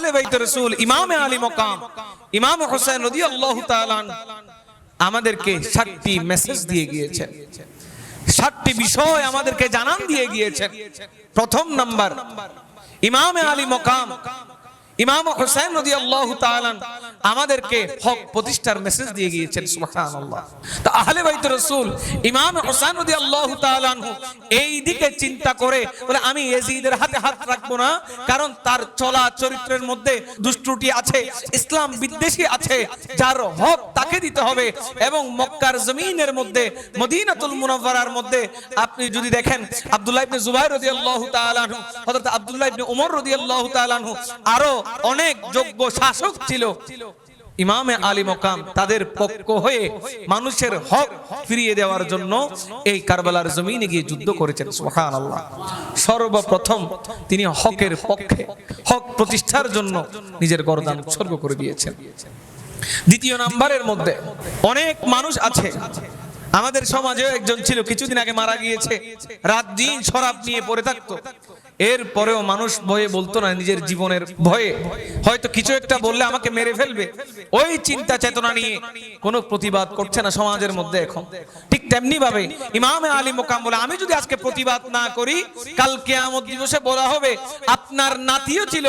আহলে বাইত রসুল, ইমামে আলী মকাম, ইমাম হোসেন রদি আল্লাহ আমাদেরকে সাতটি মেসেজ দিয়ে গিয়েছেন। সাতটি বিষয় আমাদেরকে জানান দিয়ে গিয়েছেন। প্রথম নাম্বার, ইমামে আলী মকাম ইমাম হোসেন নদী আল্লাহ আমাদেরকে হক প্রতিষ্ঠার মেসেজ দিয়ে গিয়েছেন, সুবহানাল্লাহ। তা আহলে বাইত রাসূল ইমাম হোসেন নদী আল্লাহ এই দিকে চিন্তা করে বলে, আমি ইয়াজিদের হাতে হাত রাখব না, কারণ তার চলা চরিত্রের মধ্যে দুষ্টুটি আছে, ইসলাম বিদ্বেষী আছে, যার হক তাকে দিতে হবে এবং মক্কার জমিনের মধ্যে, মদিনাতুল মুনাওয়ারার মধ্যে। আপনি যদি দেখেন আব্দুল্লাহ ইবনে জুবাইর রাদিয়াল্লাহু তাআলা আনহু, হযরত আব্দুল্লাহ ইবনে ওমর রাদিয়াল্লাহু তাআলা আনহু আরও অনেক যোগ্য শাসক ছিল। ইমামে আলী মকাম তাদের পক্ষ হয়ে মানুষের হক ফিরিয়ে দেওয়ার জন্য এই কারবালার জমিনে গিয়ে যুদ্ধ করেছেন, সুবহানাল্লাহ। সর্বপ্রথম তিনি হকের পক্ষে, হক প্রতিষ্ঠার জন্য নিজের গরদান উৎসর্গ করে দিয়েছেন। দ্বিতীয় নাম্বারের মধ্যে অনেক মানুষ আছে। আমাদের সমাজেও একজন ছিল, কিছুদিন আগে মারা গিয়েছে। রাত দিন শরাব নিয়ে পড়ে থাকতো। এর পরেও মানুষ ভয়ে বলতো না নিজের জীবনের ভয়ে। হয়তো কিছু একটা বললে আমাকে মেরে ফেলবে। ওই চিন্তা চেতনা নিয়ে কোনো প্রতিবাদ করছে না সমাজের মধ্যে এখন। ঠিক তেমনি ভাবে ইমামে আলী মোকাম বলে, আমি যদি আজকে প্রতিবাদ না করি, কাল কেয়ামত দিবসে বলা হবে, আপনার নাতিও ছিল,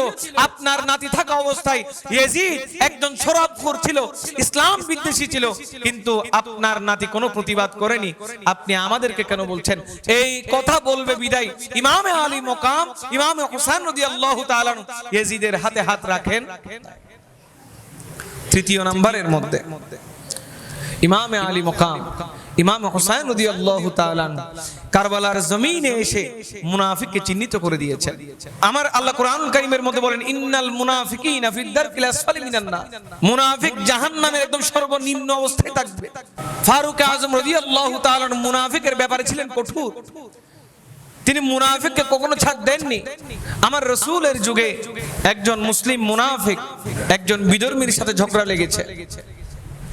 আপনার নাতি থাকা অবস্থায় ইয়েজিদ একজন শরাবখোর ছিল, ইসলাম বিদ্বেষী ছিল, কিন্তু আপনার নাতি কোনো প্রতিবাদ করেনি। আপনি আমাদেরকে কেন বলছেন? এই কথা বলবে বিদায় ইমামে আলী মোকাম ইমামে রাদিয়াল্লাহু তাআলা ইয়েজিদের হাতে হাত রাখেন। তৃতীয় মধ্যে ইমামে আলী ইমাম হুসাইন রাদিয়াল্লাহু তাআলা কারবালার জমিনে এসে মুনাফিককে চিহ্নিত করে দিয়েছেন। আমার আল্লাহ কোরআন কারীমের মধ্যে বলেন, ইন্নাল মুনাফিকিনা ফিদ দারকিল আসফালি মিনান নার। মুনাফিক জাহান্নামের একদম সর্বনিম্ন অবস্থায় থাকবে। ফারুক আজম রাদিয়াল্লাহু তাআলা মুনাফিকের ব্যাপারে ছিলেন কঠোর। তিনি মুনাফিককে কখনো ছাড় দেননি। আমার রসুলের যুগে একজন মুসলিম মুনাফিক, একজন বিধর্মীর সাথে ঝগড়া লেগেছে।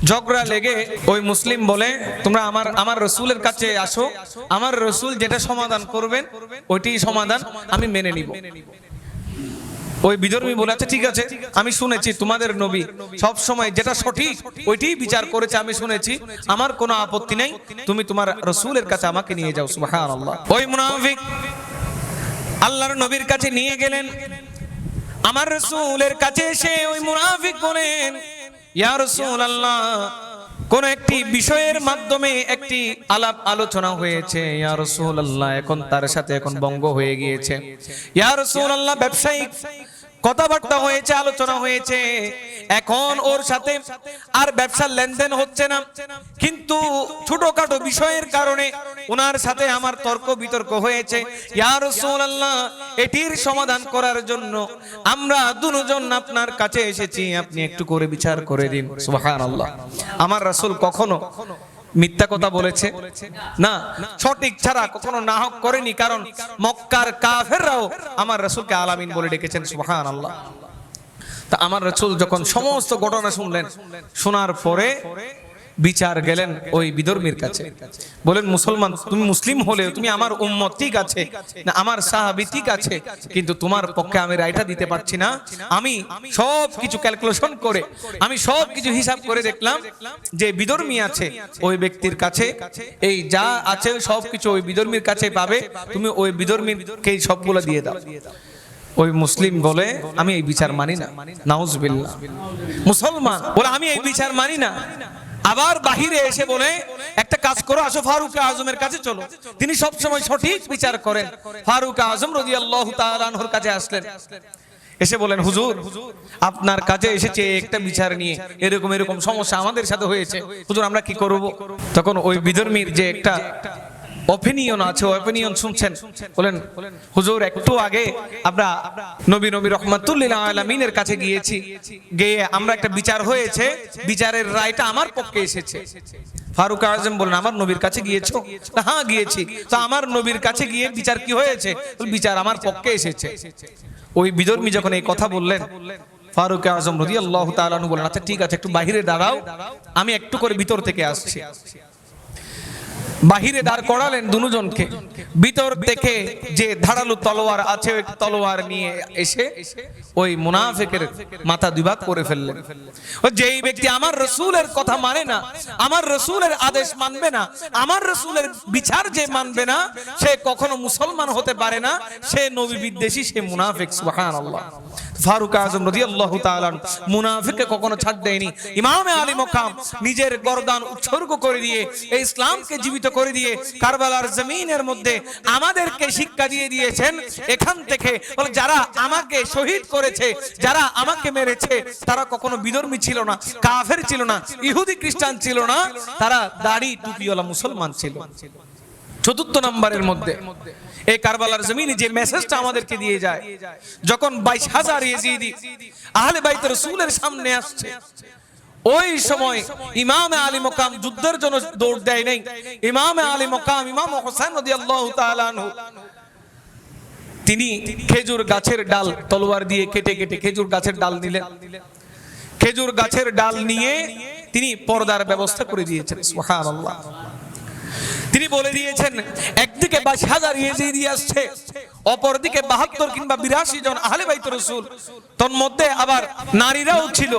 ঝগড়া লেগে ওই মুসলিম বলে, তোমরা আমার আমার রসুলের কাছে আসো। আমার রসুল যেটা সমাধান করবেন, ওইটি সমাধান আমি মেনে নিব। ওই বিধর্মী বলে আছে ঠিক আছে, আমি শুনেছি তোমাদের নবী সব সময় যেটা সঠিক, ওইটাই বিচার করেছে, আমি শুনেছি। আমার কোনো আপত্তি নেই, তুমি তোমার রসুলের কাছে আমাকে নিয়ে যাও, সুবহানাল্লাহ। ওই মুনাফিক আল্লাহর নবীর কাছে নিয়ে গেলেন। আমার রসুলের কাছে এসে ওই মুনাফিক বলেন, ইয়া রাসূলুল্লাহ কোন একটি বিষয়ের মাধ্যমে একটি আলাপ আলোচনা হয়েছে এখন তার সাথে এখন বঙ্গ হয়ে গিয়েছে। ব্যবসায়িক কথাবার্তা হয়েছে, আলোচনা হয়েছে, এখন ওর সাথে আর ব্যবসার লেনদেন হচ্ছে না। কিন্তু ছোটখাটো বিষয়ের কারণে ওনার সাথে আমার তর্ক বিতর্ক হয়েছে, ইয়া রাসূলুল্লাহ, এটির সমাধান করার জন্য আমরা দুজন আপনার কাছে এসেছি, আপনি একটু করে বিচার করে দিন। সুবহানাল্লাহ। আমার রাসুল কখনো মিথ্যা কথা বলেছে? না সঠিক ছাড়া কখনো না নাহক করেনি কারণ মক্কার কাফেররাও আমার রাসুলকে আলামিন বলে ডেকেছেন সুবহানাল্লাহ। তা আমার রাসূল যখন সমস্ত ঘটনা শুনলেন শোনার পরে বিচার গেলেন ওই বিধর্মীর কাছে। বলেন, মুসলমান, তুমি মুসলিম হলে, তুমি আমার উম্মত, ঠিক আছে। না, আমার সাহাবি ঠিক আছে, কিন্তু তোমার পক্ষে আমি রায়টা দিতে পারছি না। আমি সব কিছু ক্যালকুলেশন করে, আমি সব কিছু হিসাব করে দেখলাম যে বিধর্মী আছে ওই ব্যক্তির কাছে। এই যা আছে সব কিছু ওই বিধর্মীর কাছে পাবে। তুমি ওই বিধর্মীকে সবগুলো দিয়ে দাও। ওই মুসলিম বলে, আমি এই বিচার মানি না। নাউজবিল্লাহ। মুসলমান বলে, আমি এই বিচার মানি না। আবার বাহিরে এসে বলে, একটা কাজ করো, আসো ফারুক আজমের কাছে চলো। তিনি সব সময় সঠিক বিচার করেন। ফারুক আজম রাদিয়াল্লাহু তাআলা আনহুর কাছে আসলেন। এসে বলেন, হুজুর, আপনার কাছে এসেছে একটা বিচার নিয়ে। এরকম এরকম সমস্যা আমাদের সাথে হয়েছে। হুজুর, আমরা কি করব? তখন ওই বিধর্মীর যে একটা অপিনিয়ন আছে অপিনিয়ন শুনছেন। বলেন, হুজুর, একটু আগে আমরা নবী নবী রহমাতুল্লিল আলমিনের কাছে গিয়েছি, গিয়ে আমরা একটা বিচার হয়েছে, বিচারের রায়টা আমার পক্ষে এসেছে। ফারুক আজম বলেন, আমার নবীর কাছে গিয়েছো? হ্যাঁ গিয়েছি। তো আমার নবীর কাছে গিয়ে বিচার কি হয়েছে? বিচার আমার পক্ষে এসেছে। ওই বিধর্মী যখন এই কথা বললেন, ফারুক আজম রদি আল্লাহ তালু বলেন আচ্ছা ঠিক আছে, একটু বাহিরে দাঁড়াও। আমি একটু করে ভিতর থেকে আসছি। বাহিরে দাঁড় করালেন দুজনকে। ভিতর থেকে যে ধারালো তলোয়ার আছে, ওই তলোয়ার নিয়ে এসে ওই মুনাফিকের মাথা দুভাগ করে ফেললেন। যেই ব্যক্তি আমার রসুলের কথা মানে না, আমার রসুলের আদেশ মানবে না, আমার রসুলের বিচার যে মানবে না, সে কখনো মুসলমান হতে পারে না, সে নবী বিদ্বেষী, সে মুনাফিক, সুবহানাল্লাহ। ফারুক আজম রাদিয়াল্লাহু তাআলা মুনাফিককে কখনো ছাড় দেয়নি। ইমামে আলী মকাম নিজের গর্দান উৎসর্গ করে দিয়ে, এই ইসলামকে জীবিত করে দিয়ে, কারবালার জমিনের মধ্যে আমাদেরকে শিক্ষা দিয়ে দিয়েছেন। এখান থেকে যারা আমাকে শহীদ করেছে, যারা আমাকে মেরেছে, তারা কখনো বিধর্মী ছিল না, কাফের ছিল না, ইহুদি খ্রিস্টান ছিল না, তারা দাড়ি টুপিওয়ালা মুসলমান ছিল। চতুর্থ নম্বরের মধ্যে। এই কারবালার জমিনে যে মেসেজটা আমাদেরকে দিয়ে যায়, যখন বাইশ হাজার ইয়েজিদি আহলে বাইত রসুলের সামনে আসছে, ওই সময় ইমামে আলী মোকাম যুদ্ধের জন্য দৌড় দেয় নাই। ইমামে আলী মোকাম, ইমাম হোসেন তিনি খেজুর গাছের ডাল তলোয়ার দিয়ে কেটে কেটে খেজুর গাছের ডাল নিলেন খেজুর গাছের ডাল নিয়ে তিনি পর্দার ব্যবস্থা করে দিয়েছেন, সুবহানাল্লাহ। তিনি বলে দিয়েছেন, একদিকে বাইশ হাজার ইয়েজিদি আসছে, অপরদিকে বাহাত্তর কিংবা বিরাশি জন আহলে বাইত রসুল। তন্মধ্যে আবার নারীরাও ছিল।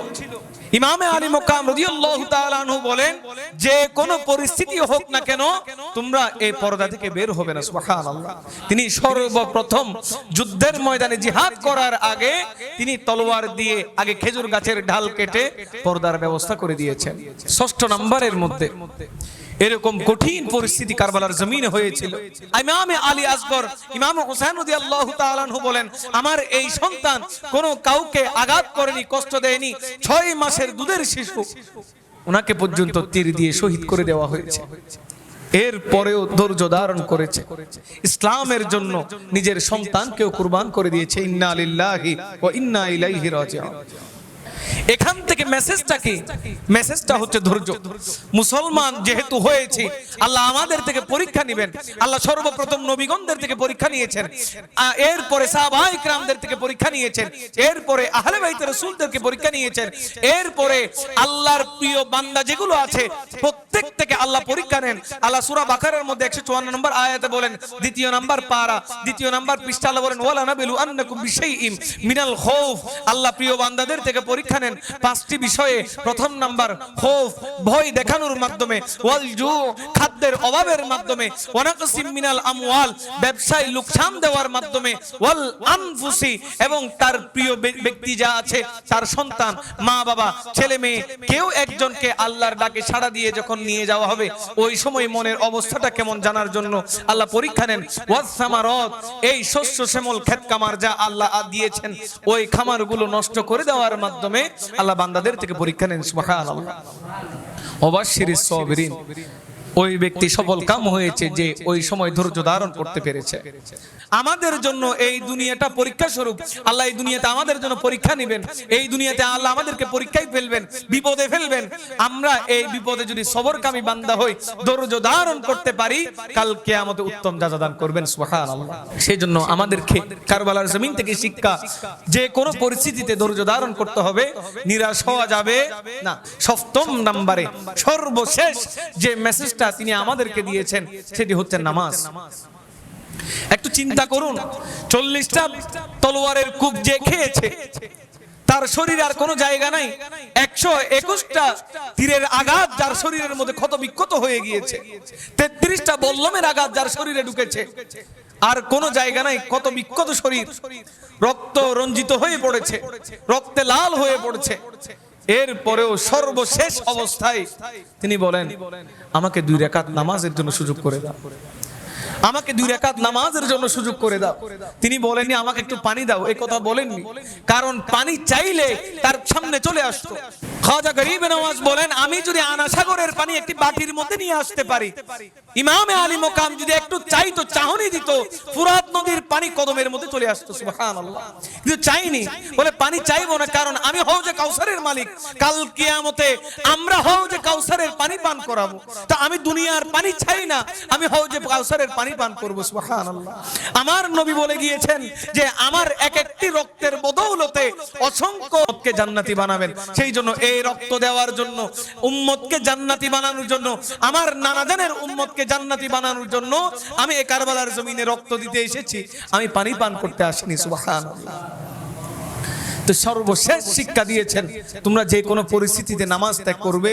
ইমামে আলী মোকাম রাদিয়াল্লাহু বলেন যে কোনো পরিস্থিতি হোক না কেন, তোমরা এই পর্দা থেকে বের হবে না তিনি সর্বপ্রথম যুদ্ধের ময়দানে জিহাদ করার আগে তিনি তলোয়ার দিয়ে আগে খেজুর গাছের ঢাল কেটে পর্দার ব্যবস্থা করে দিয়েছেন। ষষ্ঠ নম্বরের মধ্যে এরকম কঠিন পরিস্থিতি কারবালার জমিনে হয়েছিল। ইমামে আলী আসগর, ইমাম হোসেন বলেন, আমার এই সন্তান কোনো কাউকে আঘাত করেনি, কষ্ট দেয়নি, ছয় মাসের দুধের শিশু। ওনাকে পর্যন্ত তীর দিয়ে শহীদ করে দেওয়া হয়েছে। এর পরেও ধৈর্য ধারণ করেছে। ইসলামের জন্য নিজের সন্তানকেও কুরবান করে দিয়েছে, ইন্না লিল্লাহি ওয়া ইন্না ইলাইহি রাজিউন। এখান থেকে মেসেজটা কি? মেসেজটা হচ্ছে ধৈর্য। মুসলমান যেহেতু হয়েছে আল্লাহ আমাদের থেকে পরীক্ষা নেবেন। আল্লাহ সর্বপ্রথম নবীগণদের থেকে পরীক্ষা নিয়েছেন। এরপরে সাহাবাই ক্রামদের থেকে পরীক্ষা নিয়েছেন। এরপরে আহলে বাইত রাসূলদেরকে পরীক্ষা নিয়েছেন। এরপরে আল্লাহর প্রিয় বান্দা যেগুলো আছে প্রত্যেক থেকে আল্লাহ পরীক্ষা নেন। আল্লাহ সূরা বাকারার মধ্যে 154 নম্বর আয়াতে বলেন দ্বিতীয় নাম্বার পারা দ্বিতীয় নাম্বার পৃষ্ঠা আল্লাহ বলেন ওয়ালা নাবিলু আন্নাকুম বিশাইইম মিনাল খাউফ আল্লাহ প্রিয় বান্দাদের থেকে পরীক্ষা নেন পাঁচটি বিষয়ে প্রথম নাম্বার খৌফ, ভয় দেখানোর মাধ্যমে, ওয়াল খাদ্যের অভাবের মাধ্যমে, ওয়ানাকসিম মিনাল আমওয়াল, ব্যবসায় লোকসান দেওয়ার মাধ্যমে, ওয়াল আনফুসি, এবং তার প্রিয় ব্যক্তি যা আছে, তার সন্তান, মা, বাবা, ছেলে, মেয়ে, কেউ একজনকে আল্লাহর ডাকে সাড়া দিয়ে যখন নিয়ে যাওয়া হবে, ওই সময় মনের অবস্থাটা কেমন জানার জন্য আল্লাহ পরীক্ষা নেন। ওয়াসামারত এই শস্য শ্যামল ক্ষেত কামার যা আল্লাহ দিয়েছেন, ওই খামারগুলো নষ্ট করে দেওয়ার মাধ্যমে আল্লাহ বান্দাদের থেকে পরীক্ষা নেন সুবহানাল্লাহ। অবাশির সাবিরিন। ওই ব্যক্তি সফল কাম হয়েছে যে ওই সময় ধৈর্য ধারণ করতে পেরেছে। আমাদের জন্য এই দুনিয়াটা পরীক্ষা স্বরূপ। আল্লাহ এই দুনিয়াতে আমাদের জন্য পরীক্ষা নেবেন। এই দুনিয়াতে আল্লাহ আমাদেরকে পরীক্ষায় ফেলবেন বিপদে ফেলবেন। আমরা এই বিপদে যদি সবরকামী বান্দা হই ধৈর্য ধারণ করতে পারি কাল কিয়ামতে উত্তম যাজাদান করবেন সুবহানাল্লাহ। সেই জন্য আমাদেরকে কারবালার জমিন থেকে শিক্ষা যে কোনো পরিস্থিতিতে ধৈর্য ধারণ করতে হবে নিরাশ হওয়া যাবে না। সপ্তম নম্বরে সর্বশেষ যে মেসেজটা তিনি আমাদেরকে দিয়েছেন সেটি হচ্ছে নামাজ। একটু চিন্তা করুন চল্লিশটা তলোয়ারের কূপ যে খেয়েছে তার শরীর আর কোনো জায়গা নাই। একশো একুশটা তীরের আঘাত যার শরীরের মধ্যে ক্ষত বিক্ষত হয়ে গিয়েছে। তেত্রিশটা বল্লমের আঘাত যার শরীরে ঢুকেছে। আর কোন জায়গা নাই কত বিক্ষত শরীর। রক্ত রঞ্জিত হয়ে পড়েছে। রক্তে লাল হয়ে পড়েছে। এর পরেও সর্বশেষ অবস্থায় তিনি বলেন, আমাকে দুই রেখাত নামাজের জন্য সুযোগ করে দাও। আমাকে দুই রেখাত নামাজের জন্য সুযোগ করে দাও। তিনি বলেননি, আমাকে একটু পানি দাও। এই কথা বলেননি, কারণ পানি চাইলে তার সামনে চলে আসতো। খাজা গরিব নওয়াজ বলেন, আমি যদি আনা সাগরের পানি একটি বাটির মধ্যে নিয়ে আসতে পারি। ইমামে আলী মোকাম যদি একটু চাইতো, চাহনি দিত, ফুরাত নদীর পানি কদমের মধ্যে চলে আসতো, সুবহানাল্লাহ। কিন্তু চাইনি। বলে, পানি চাইব না, কারণ আমি হও যে কাউসারের মালিক। কাল কিয়ামতে আমরা হও যে কাউসারের পানি পান করাবো। তা আমি দুনিয়ার পানি চাই না, আমি হও যে কাউসারের পানি পান করব, সুবহানাল্লাহ। আমার নবী বলে গিয়েছেন যে, আমার এক একটি রক্তের বদৌলতে অসংখ্য লোককে জান্নাতি বানাবেন। সেই জন্য এই রক্ত দেওয়ার জন্য, উম্মতকে জান্নাতি বানানোর জন্য, আমার নানাজানের উম্মতকে জান্নাতি বানানোর জন্য আমি এ কারবালার জমিনে রক্ত দিতে এসেছি। আমি পানি পান করতে আসিনি, সুবহানাল্লাহ। সর্বশেষ শিক্ষা দিয়েছেন, তোমরা যে কোনো পরিস্থিতিতে নামাজ ত্যাগ করবে।